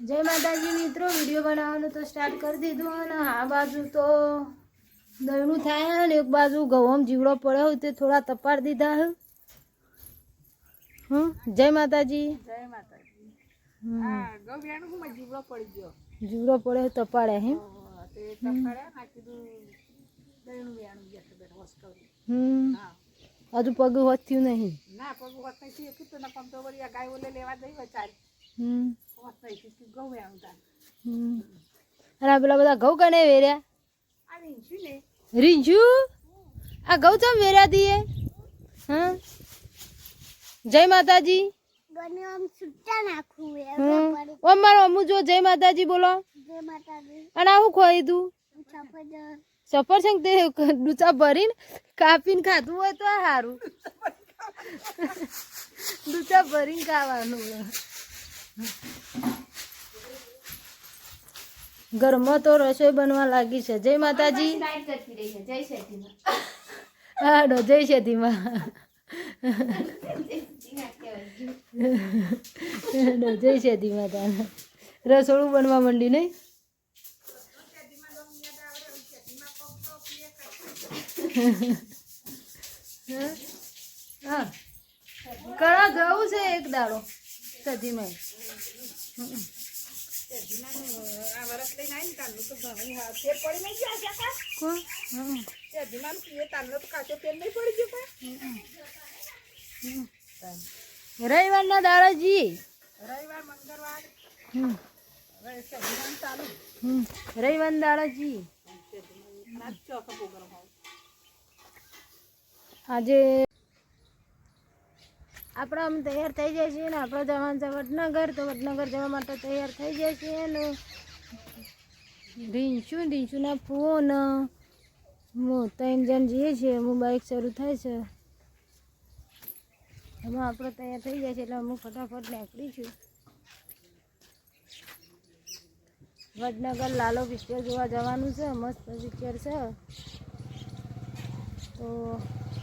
જય માતાજી મિત્રો વીડિયો બનાવવાનું તો સ્ટાર્ટ કરી દીધું અને આ બાજુ તો દળનું થાય અને એક બાજુ ઘઉં જીવડો પડ્યો તે થોડા તપાડ દીધા હે. હમ જય માતાજી. જય માતાજી. હા જીવડો પડી ગયો? જીવડો પડ્યો તપાડે હે. તે ટપકાડ્યા ના કીધું દહીંનું વેણું ગયા છે હોસ્ટેલ હમ. હા. હજુ પગ વધ્યું નહીં. ના પગ હોત નહીં થયું. કીધું ને તો વળી આ ગાય લેવા દઈ વચારી હમ. અને પેલા બધા ઘઉં કને વેર્યા? રીંજુ આ ઘઉં ચમ વેર્યા દીએ હા જય માતાજી. હમ. ઓ મારો અમુ જો જય માતાજી બોલો. અને આવું ખોઈ તું? સફરજન તે ડૂચા ભરીને કાપીને ખાધું હોય તો સારું ડૂચા ભરીને ખાવાનું ઘરમાં તો રસોઈ બનવા લાગી છે. જય માતાજી. હાડો જય શેતીમાં હાડો જય શેતી માતા રસોડું બનવા માંડી નહીં હા. કળા જવું છે એક દાડો. ને તો ગયો કા રવિવારના દાડાજી. રવિવાર મંગળવાર હમ. હવે સજીવાનું ચાલુ હમ. રવિવારના દાડાજી ના ચોથો પ્રોગ્રામ હોય આજે આપણે આમ તૈયાર થઈ જાય છે ને આપણે જવાનું છે વડનગર, તો વડનગર જવા માટે તૈયાર થઈ જાય છે ને. રીંછું રીંછુના ફોન. હું ત્રણ જણ જઈએ છીએ હું બાઇક શરૂ થાય છે. એમાં આપણે તૈયાર થઈ જાય છે, એટલે હું ફટાફટ નીકળી છું વડનગર લાલો પિક્ચર જોવા જવાનું છે, મસ્ત પિક્ચર છે. તો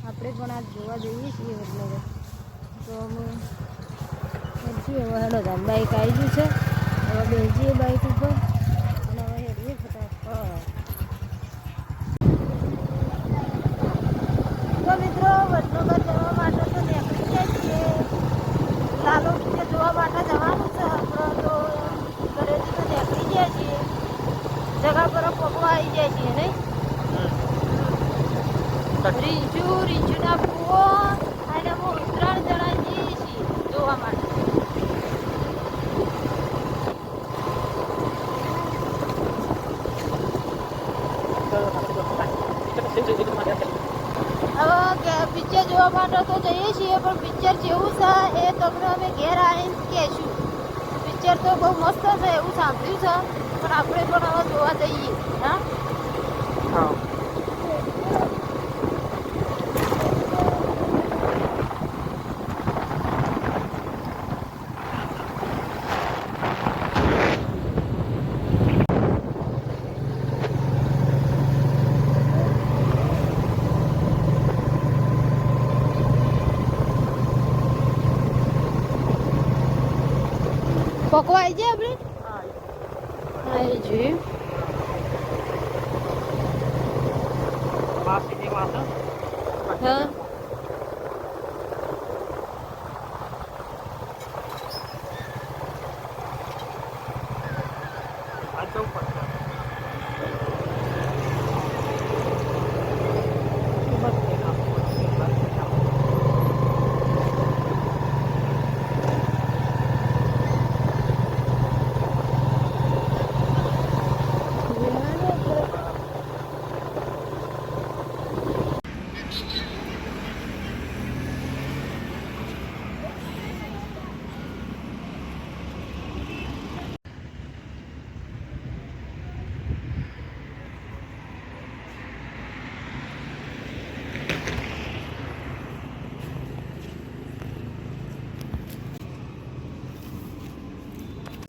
આપણે પણ આજ જોવા જઈએ છીએ વડનગર. તો અમે છીએ હવે હેડો જામ બાઈક આવી ગયું છે. હવે બેસીએ બાઈક ઉપર. અને હવે હેડીએ ફટાફટ. તો મિત્રો વડનગર જવા માટે તો નીકળી ગયા છીએ લાલો જોવા માટે જવાનું છે આપણે તો. ઘરેથી તો નીકળી ગયા છીએ. જગા પર પગવા આવી જાય છીએ નહીં? રીંછુ રીંછુના ફૂવો અને હું ત્રણ જણા જઈએ છીએ જોવા માટે હવે કે પિક્ચર જોવા માટે તો જઈએ છીએ, પણ પિક્ચર જેવું છે એ તમને અમે ઘેર આવીને કહેશું. પિક્ચર તો બહુ મસ્ત છે, એવું સાંભળ્યું છે, પણ આપણે પણ હવે જોવા જઈએ, હા? પકવાઈ જાય આપણે? આવી જોઈએ હા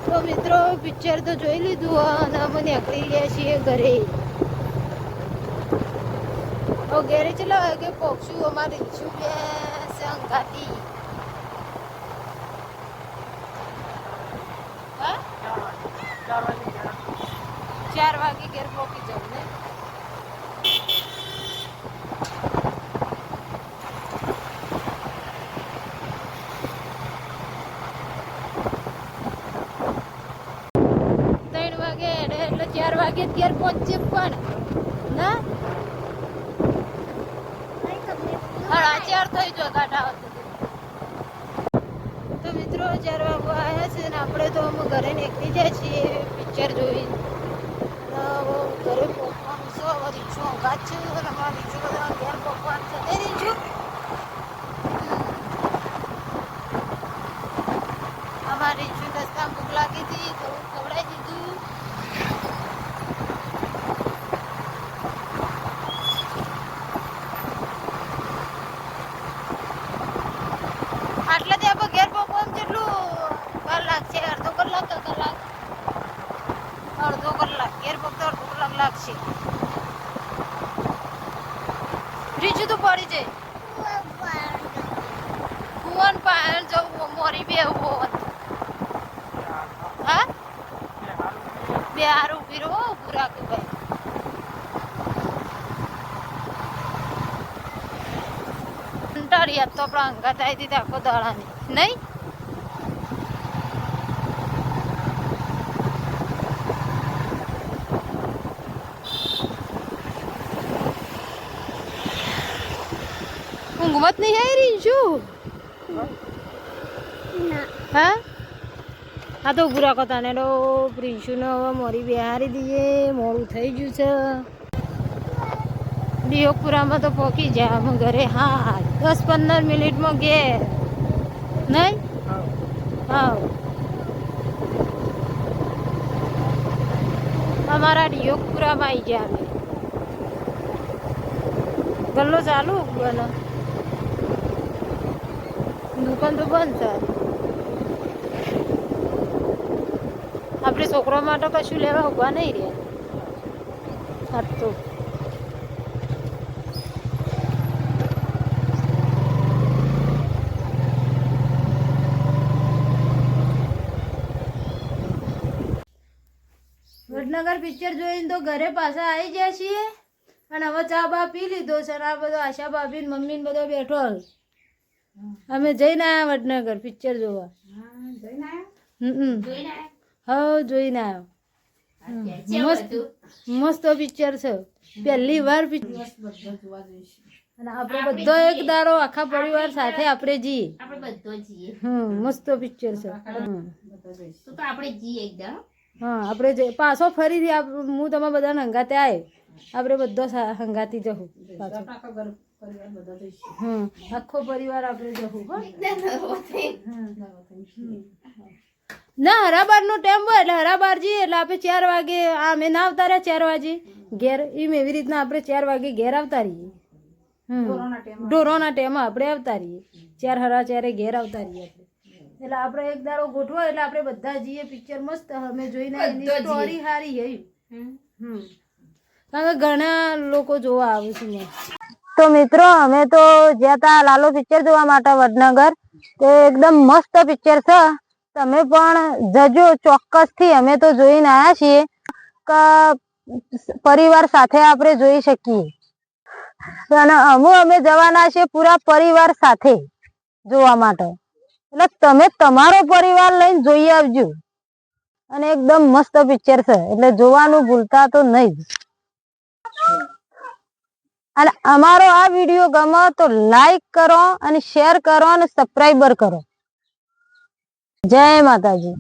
તો મિત્રો પિક્ચર તો જોઈ લીધું અને અમે નીકળી ગયા છીએ ઘરે. ઘરે ચલો કે પોક્ષું અમારે ઈચ્છું બે સંગાતી હા ચાર વાગે ઘેર પહોંચી જાઉં ને ત્રણ વાગે હેડે એટલે ચાર વાગે ઘેર પહોંચીએ પણ ના? થઈ જો કાઢા તો મિત્રો ચાર આવ્યા છે ને, આપણે તો ઘરે નીકળી જાય છીએ પિક્ચર જોઈ ઘરે પહોંચવાનું છે હવે રીક્ષો અંગાત છે અને અમારા રીક્ષો બધા ઘેર પહોંચવાનું છે નહીં રીક્ષો અમારે રીક્ષો રસ્તા ભૂખ લાગી હતી તો ખવડાવી દીધું આટલે ત્યાં આપણે ઘેર પહોંચવામાં કેટલું વાર લાગશે અડધો કલાક કે કલાક અડધો કલાક ઘેર પહોંચતા અડધો કલાક લાગશે તો પડી જાય. કુવન પાયલ જવું મોરી બે હોત હા? બે હાર ઊભી રહો, ઉભું રાખો ભાઈ. કંટાળી આજ તો આપણા અંગાત આવી હતી આખો નહીં? જ નહીં આવી શું? હા? હા તો પૂરા રાખો તને તો પ્રિન્શુને હવે મોરી બિહારી દઈએ મોડું થઈ ગયું છે. ડિયોપુરામાં તો પહોંચી જાય ઘરે હા દસ પંદર મિનિટમાં ઘેર. નહીં? હા અમારા ડિયોપુરામાં આવી ગયા અમે. ગલ્લો ચાલુ બને દુકાન તો બંધ થાય. આપણે છોકરો માટે કશું લેવા ઊભા નહીં રે તો. વડનગર પિક્ચર જોઈને તો ઘરે પાછા આવી ગયા છીએ. અને હવે ચા બા પી લીધો છે અને આ બધો આશા ભાભી મમ્મી બધો બેઠો. અમે જઈને આવ્યા વડનગર પિક્ચર જોવા. હમ. હા જોઈને આવ્યો. મસ્ત મસ્ત પિક્ચર છે. પહેલી વાર પિક્ચર અને આપણે બધો એક દારો આખા પરિવાર સાથે આપણે જઈએ. આપણે બધો જઈએ. હમ મસ્ત પિક્ચર છે. હમ. તો તો આપણે જઈએ એકદમ. હા આપણે પાછો ફરીથી હું તમે બધા હંગાતે આવે આપણે બધો હંગાતી જવું હમ આખો પરિવાર આપણે જવું ના હરાબાર નો ટાઈમ હોય એટલે હરાબાર જઈએ એટલે આપણે ચાર વાગે આ અમે ના આવતા રહ્યા ચાર વાગે. ઘેર એમ એવી રીતના આપણે ચાર વાગે ઘેર આવતા રહીએ. ઢોરોના ટેમ આપણે આવતા રહીએ. ચાર હરા ચારે ઘેર આવતા રહીએ આપણે. એટલે આપણે એક દાડો ગોઠવો એટલે આપણે બધા જઈએ પિક્ચર મસ્ત. અમે જોઈને સ્ટોરી હઈ. હમ. કારણ કે ઘણા લોકો જોવા આવે છે તો મિત્રો, અમે તો જ્યાં તા લાલો પિક્ચર જોવા માટે વડનગર, તે એકદમ મસ્ત પિક્ચર છે. તમે પણ જજો ચોક્કસથી, અમે તો જોઈને આવ્યા છીએ. કે, પરિવાર સાથે આપણે જોઈ શકીએ. અને અમુ અમે જવાના છીએ પૂરા પરિવાર સાથે જોવા માટે. એટલે તમે તમારો પરિવાર લઈને જોઈ આવજો. અને એકદમ મસ્ત પિક્ચર છે. એટલે જોવાનું ભૂલતા તો નહીં. અને અમારો આ વીડિયો ગમે તો લાઈક કરો અને શેર કરો અને સબસ્ક્રાઈબર કરો. જય માતાજી.